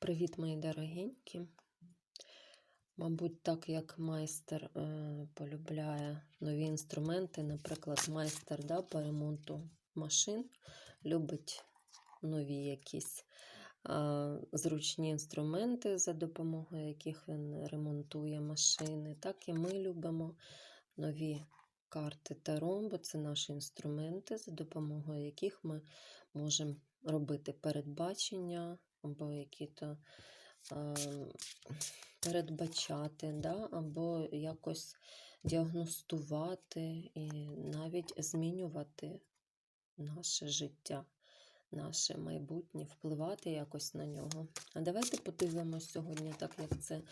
Привіт, мої дорогенькі. Мабуть, так як майстер е, полюбляє нові інструменти, наприклад, майстер да, по ремонту машин любить нові якісь е, зручні інструменти, за допомогою яких він ремонтує машини. Так і ми любимо нові карти Таро, бо це наші інструменти, за допомогою яких ми можемо робити передбачення або які-то е, передбачати, да? або якось діагностувати і навіть змінювати наше життя, наше майбутнє, впливати якось на нього. А давайте подивимось сьогодні, так як це е,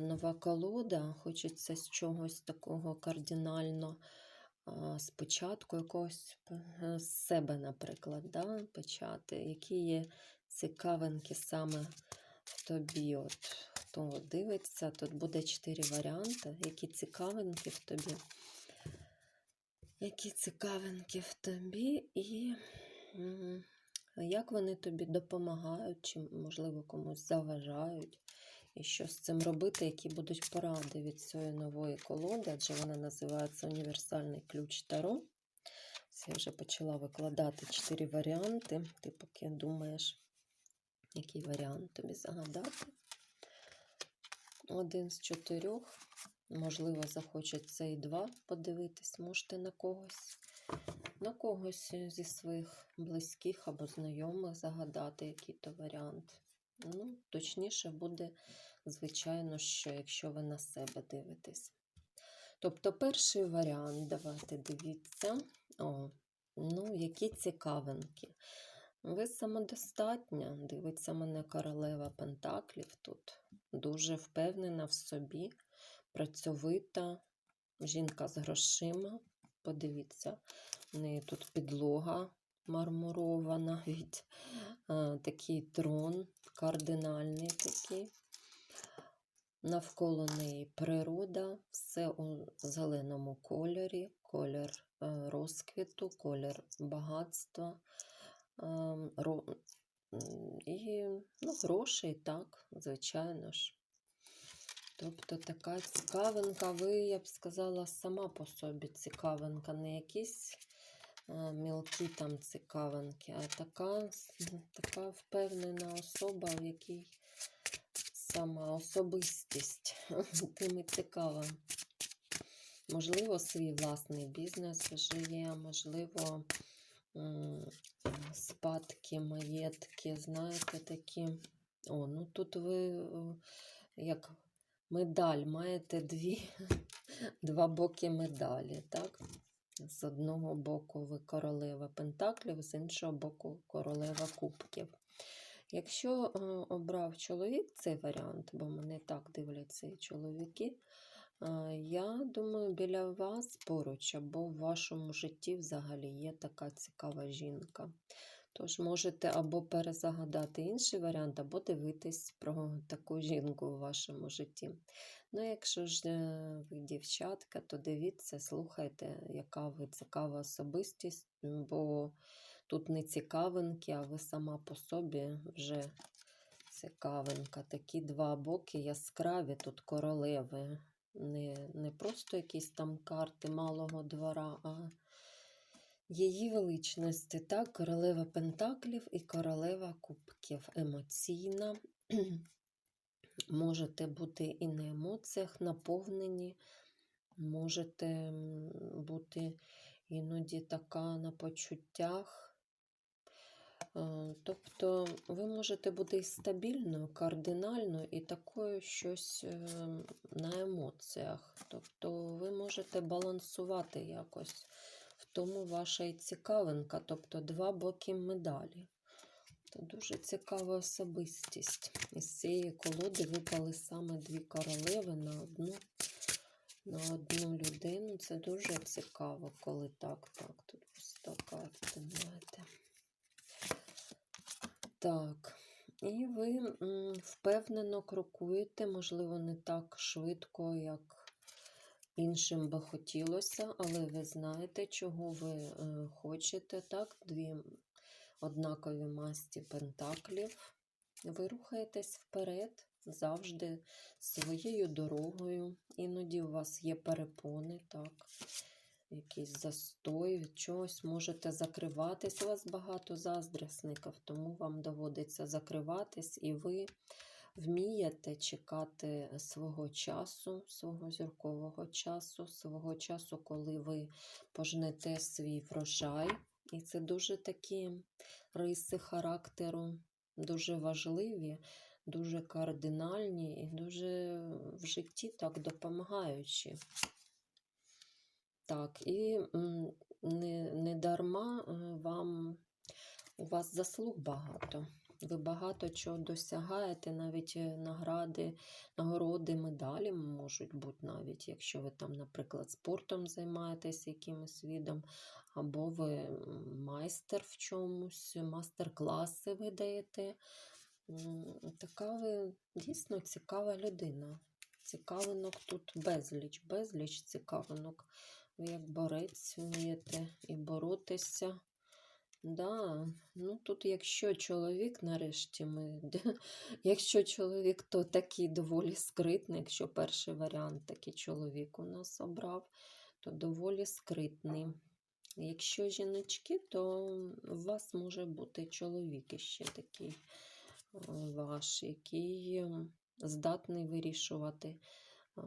нова колода, хочеться з чогось такого кардинально. Спочатку якогось е, з себе, наприклад, да, почати, які є цікавинки саме тобі. От, хто дивиться, тут буде чотири варіанти, які цікавинки в тобі. Які цікавинки в тобі, і як вони тобі допомагають, чи, можливо, комусь заважають, і що з цим робити, які будуть поради від цієї нової колоди, адже вона називається Універсальний ключ Таро. Я вже почала викладати чотири варіанти. Ти поки думаєш, який варіант тобі загадати. Один з чотирьох. Можливо, захочеться і два подивитись. Можете на когось, на когось зі своїх близьких або знайомих загадати який-то варіант. Ну, точніше буде, звичайно, що якщо ви на себе дивитесь. Тобто, перший варіант, давайте дивіться. О, ну, які цікавинки. Ви самодостатня, дивиться мене королева Пентаклів тут. Дуже впевнена в собі, працьовита, жінка з грошима. Подивіться, в неї тут підлога мармурова навіть, а, такий трон, кардинальний такий. Навколо неї природа, все у зеленому кольорі, колір е, розквіту, колір багатства. І ну, грошей, так, звичайно ж. Тобто така цікавинка, ви, я б сказала, сама по собі цікавинка, не якісь е, мілкі там цікавинки, а така, така впевнена особа, в якій сама особистість, тим і цікава. Можливо, свій власний бізнес вже є, можливо, спадки, маєтки, знаєте, такі. О, ну тут ви як медаль, маєте дві, два боки медалі, так? З одного боку ви королева Пентаклів, з іншого боку королева Кубків. Якщо обрав чоловік цей варіант, бо мене так дивляться і чоловіки, я думаю, біля вас поруч або в вашому житті взагалі є така цікава жінка. Тож можете або перезагадати інший варіант, або дивитись про таку жінку у вашому житті. Ну, якщо ж е, ви дівчатка, то дивіться, слухайте, яка ви цікава особистість, бо тут не цікавинки, а ви сама по собі вже цікавинка. Такі два боки яскраві тут королеви. Не, не просто якісь там карти малого двора, а її величності, так, королева Пентаклів і королева Кубків. Емоційна. Можете бути і на емоціях наповнені, можете бути іноді така на почуттях. Е, Тобто ви можете бути стабільною, кардинальною, і такою щось е, на емоціях. Тобто ви можете балансувати якось. В тому ваша і цікавинка, тобто два боки медалі. Це дуже цікава особистість. Із цієї колоди випали саме дві королеви на одну, на одну людину. Це дуже цікаво, коли так. Так, тут пуста карта, знаєте. Так. І ви впевнено крокуєте, можливо, не так швидко, як іншим би хотілося, але ви знаєте, чого ви е, хочете. Так, дві однакові масті пентаклів. ви рухаєтесь вперед завжди своєю дорогою. Іноді у вас є перепони, так, якийсь застой від чогось, можете закриватись. У вас багато заздрісників, тому вам доводиться закриватись, і ви вмієте чекати свого часу, свого зіркового часу, свого часу, коли ви пожнете свій врожай. І це дуже такі риси характеру, дуже важливі, дуже кардинальні і дуже в житті так допомагаючі. Так, і не, не дарма вам у вас заслуг багато. Ви багато чого досягаєте, навіть е, награди, нагороди, медалі можуть бути навіть, якщо ви там, наприклад, спортом займаєтесь якимось видом, або ви майстер в чомусь, мастер-класи ви даєте. Така ви дійсно цікава людина. Цікавинок тут безліч, безліч цікавинок. Ви як борець вмієте і боротися. Да, ну тут, якщо чоловік, нарешті ми, якщо чоловік, то такий доволі скритний, якщо перший варіант такий чоловік у нас обрав, то доволі скритний. Якщо жіночки, то у вас може бути чоловік іще такий е, ваш, який ем, здатний вирішувати е,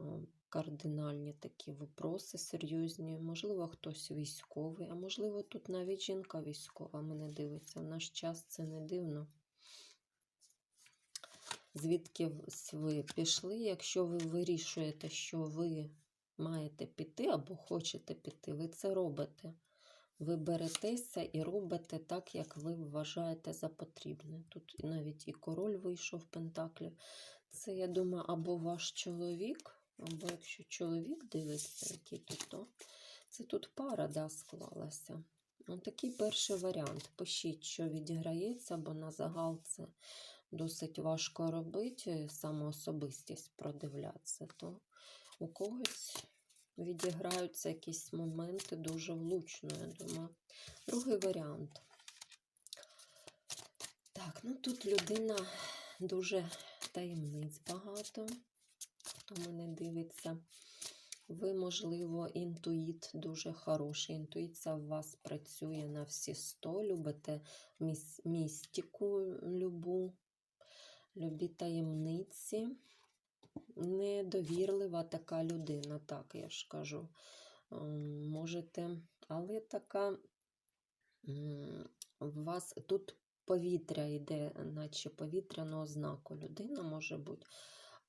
кардинальні такі випроси серйозні. Можливо, хтось військовий, а можливо, тут навіть жінка військова мене дивиться. В наш час це не дивно. Звідки ви пішли, якщо ви вирішуєте, що ви маєте піти або хочете піти, ви це робите. Ви беретеся і робите так, як ви вважаєте за потрібне. Тут навіть і король вийшов в Пентаклі. Це, я думаю, або ваш чоловік, або якщо чоловік дивиться, який тут, то це тут пара да, склалася. Ось такий перший варіант. Пишіть, що відіграється, бо на загал це досить важко робити, саме особистість продивлятися. То у когось відіграються якісь моменти дуже влучно, я думаю. Другий варіант. Так, ну тут людина дуже таємниць багато. Хто мене дивиться. Ви, можливо, інтуїт дуже хороший. Інтуїція у вас працює на всі 100. Любите міс- містику любу, любі таємниці. Недовірлива така людина, так я ж кажу. Ем, Можете, але така у вас тут повітря йде, наче повітряного знаку. Людина може бути.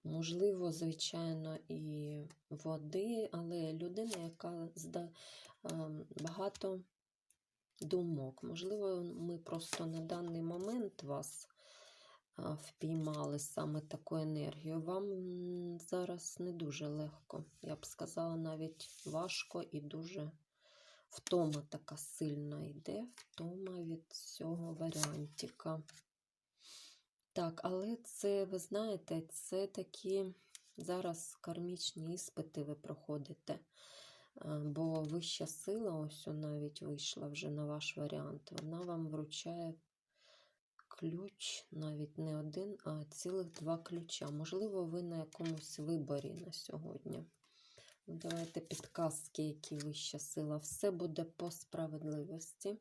Можливо, звичайно, і води, але людина, яка зда ем, багато думок. Можливо, ми просто на даний момент вас впіймали саме таку енергію. Вам зараз не дуже легко. Я б сказала, навіть важко і дуже втома така сильна йде, втома від цього варіантика. Так, але це, ви знаєте, це такі зараз кармічні іспити ви проходите. Е, Бо вища сила, ось навіть вийшла вже на ваш варіант. Вона вам вручає ключ, навіть не один, а цілих два ключа. Можливо, ви на якомусь виборі на сьогодні. Ну, Давайте підказки, які вища сила. Все буде по справедливості.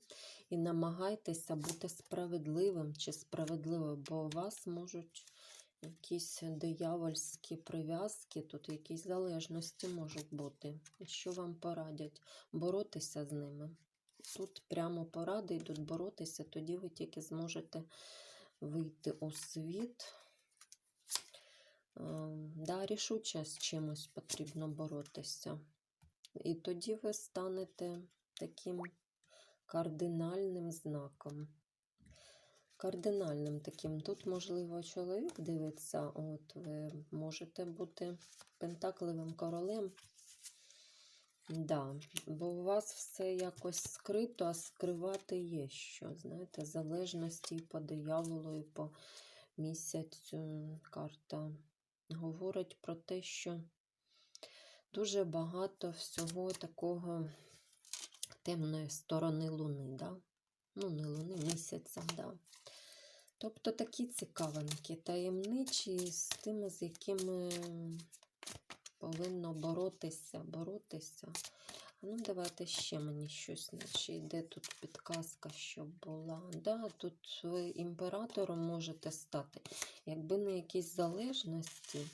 І намагайтеся бути справедливим чи справедливою, бо у вас можуть якісь диявольські прив'язки, тут якісь залежності можуть бути. Що вам порадять? Боротися з ними. Тут прямо поради йдуть боротися, тоді ви тільки зможете вийти у світ. Да, рішуче з чимось потрібно боротися. І тоді ви станете таким кардинальним знаком. Кардинальним таким. Тут, можливо, чоловік дивиться, от ви можете бути пентакливим королем. Да, бо у вас все якось скрито, а скривати є що. Знаєте, залежності по дияволу, і по місяцю карта говорить про те, що дуже багато всього такого темної сторони Луни, да? ну, не Луни, місяця, да. Тобто такі цікавинки, таємничі з тими, з якими повинно боротися, боротися. Ну, давайте ще мені щось, наче йде тут підказка, щоб була. Да, тут ви імператором можете стати. Якби не якісь залежності,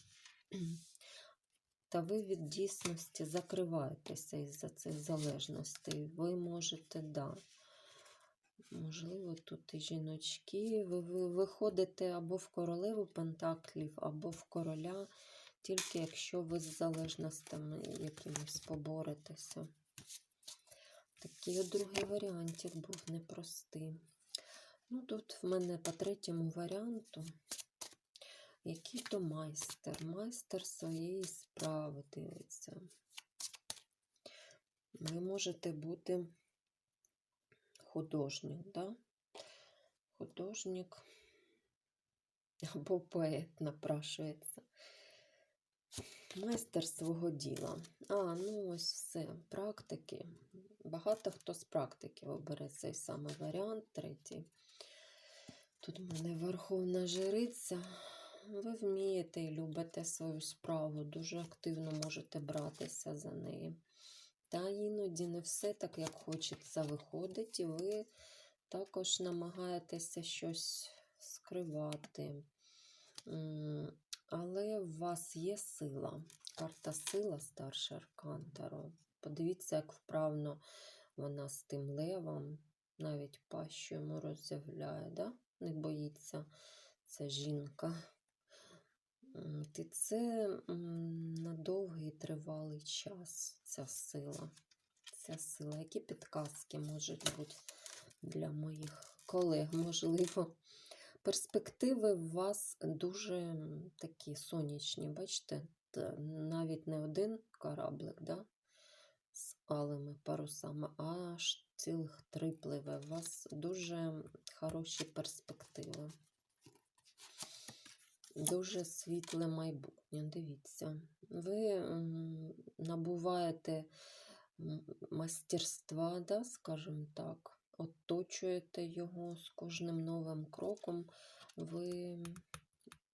та ви від дійсності закриваєтеся із-за цих залежностей. Ви можете, да. Можливо, тут і жіночки. Ви виходите або в королеву пентаклів, або в короля, тільки якщо ви з залежностями якимось поборетеся. Такий от другий варіантик був непростий. Ну, тут в мене по третьому варіанту який то майстер. Майстер своєї справи дивиться. Ви можете бути художник, да? Художник або поет напрашується. Майстер свого діла. А, ну ось все. Практики. Багато хто з практики обере цей самий варіант, третій. Тут в мене верховна жриця. Ви вмієте і любите свою справу, дуже активно можете братися за неї. Та іноді не все так, як хочеться, виходить, і ви також намагаєтеся щось скривати. Вас є сила. Карта сила старший аркан Таро. Подивіться, як вправно вона з тим левом, навіть пащу йому роззявляє, да? не боїться ця жінка. І це на довгий тривалий час ця сила. Ця сила. Які підказки можуть бути для моїх колег? Можливо, перспективи у вас дуже такі сонячні. Бачите, навіть не один кораблик, да? з алими парусами, а аж цілих три пливе. У вас дуже хороші перспективи. Дуже світле майбутнє. Дивіться. Ви набуваєте мастерства, да, скажімо так, оточуєте його з кожним новим кроком. Ви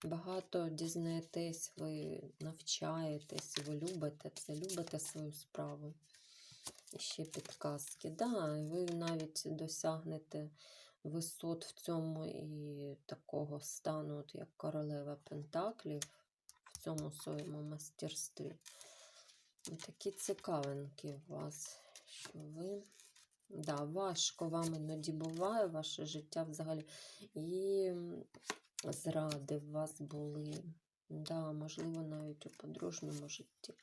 багато дізнаєтесь, ви навчаєтесь, ви любите це, любите свою справу. І ще підказки. Да, ви навіть досягнете висот в цьому і такого стану, от як королева Пентаклів, в цьому своєму мастерстві. Такі цікавинки у вас, що ви. Да, важко вам іноді буває ваше життя взагалі. І зради у вас були. Да, можливо, навіть у подружньому житті.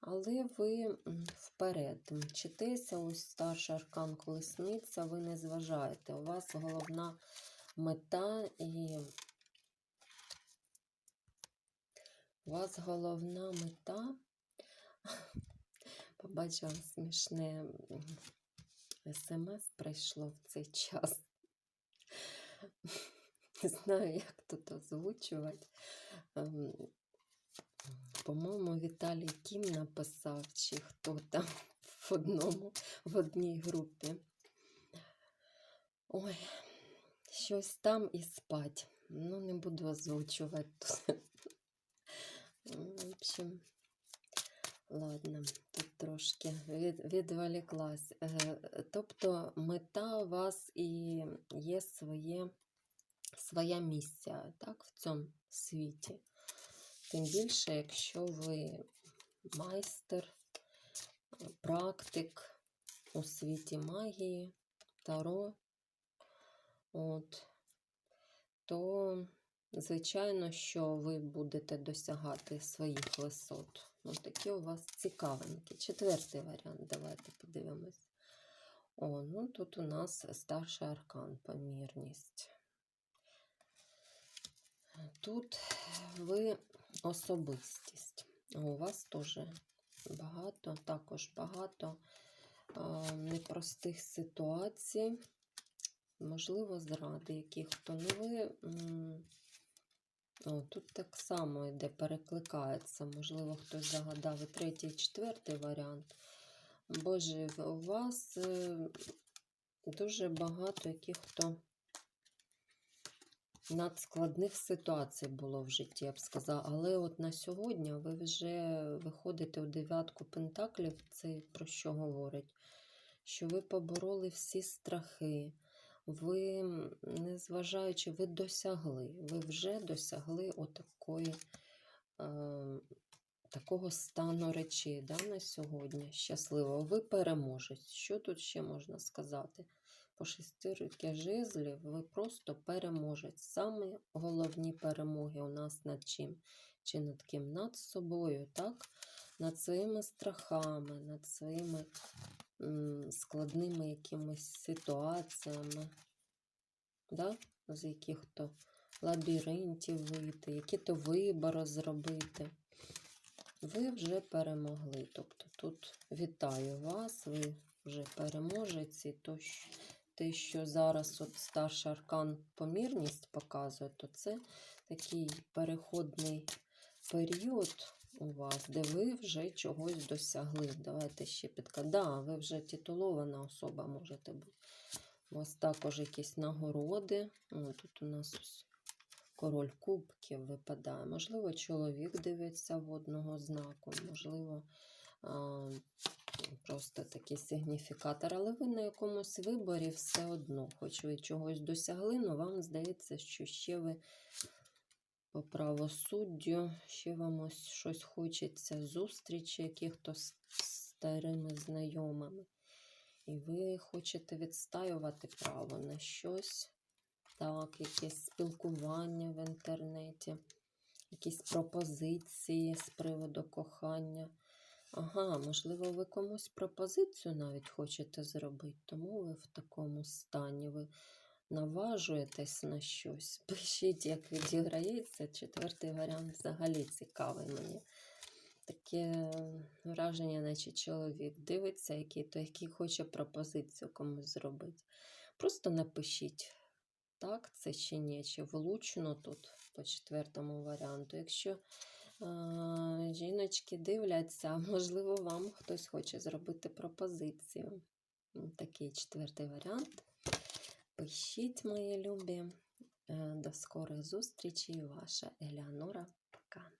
Але ви вперед мчитеся, ось старший аркан колесниця, ви не зважаєте. У вас головна мета і у вас головна мета. Побачила смішне смс прийшло в цей час. Не знаю, як тут озвучувати. Ем, По-моєму, Віталій Кім написав, чи хто там в одному, в одній групі. Ой, щось там і спать. Ну, не буду озвучувати тут. В общем, ладно, тут трошки від, відволіклась. Е, Тобто мета у вас і є своє, своя місця так, в цьому світі. Тим більше, якщо ви майстер, практик у світі магії, таро, от, то, звичайно, що ви будете досягати своїх висот. Ось такі у вас цікавинки. Четвертий варіант, давайте подивимось. О, ну тут у нас старший аркан, помірність. Тут ви особистість. У вас теж багато, також багато а, непростих ситуацій, можливо, зради яких-то. Ну, ви, о, тут так само йде, перекликається. Можливо, хтось загадав і третій, четвертий варіант. Боже, у вас е, дуже багато яких-то надскладних ситуацій було в житті, я б сказала. Але от на сьогодні ви вже виходите у дев'ятку пентаклів. Це про що говорить? Що ви побороли всі страхи. Ви, незважаючи, ви досягли, ви вже досягли отакої, е, такого стану речей да, на сьогодні. Щасливо. Ви переможець. Що тут ще можна сказати? По шестірки жезлів ви просто переможець. Саме головні перемоги у нас над чим? Чи над ким? Над собою, так? Над своїми страхами, над своїми складними якимись ситуаціями, да? з яких-то лабіринтів вийти, які-то вибори зробити. Ви вже перемогли. Тобто тут вітаю вас, ви вже переможець, то, те, що зараз от старший аркан помірність показує, то це такий переходний період у вас, де ви вже чогось досягли. Давайте ще підка. Да, ви вже титулована особа можете бути. У вас також якісь нагороди. Ну, тут у нас король кубків випадає. Можливо, чоловік дивиться водного знаку, можливо, а, просто такий сигніфікатор. Але ви на якомусь виборі все одно, хоч ви чогось досягли, але вам здається, що ще ви по правосуддю, ще вам ось щось хочеться, зустрічі яких-то з старими знайомими. І ви хочете відстаювати право на щось, так, якесь спілкування в інтернеті, якісь пропозиції з приводу кохання. Ага, можливо, ви комусь пропозицію навіть хочете зробити, тому ви в такому стані. Ви наважуєтесь на щось. Пишіть, як відіграється. Четвертий варіант взагалі цікавий мені. Таке враження, наче чоловік дивиться, який, то який хоче пропозицію комусь зробити. Просто напишіть, так це чи ні, чи влучно тут по четвертому варіанту. Якщо а, жіночки дивляться, можливо, вам хтось хоче зробити пропозицію. Такий четвертий варіант. Пишіть, мої любі. Е, До скорих зустрічей, ваша Елеонора. Пока.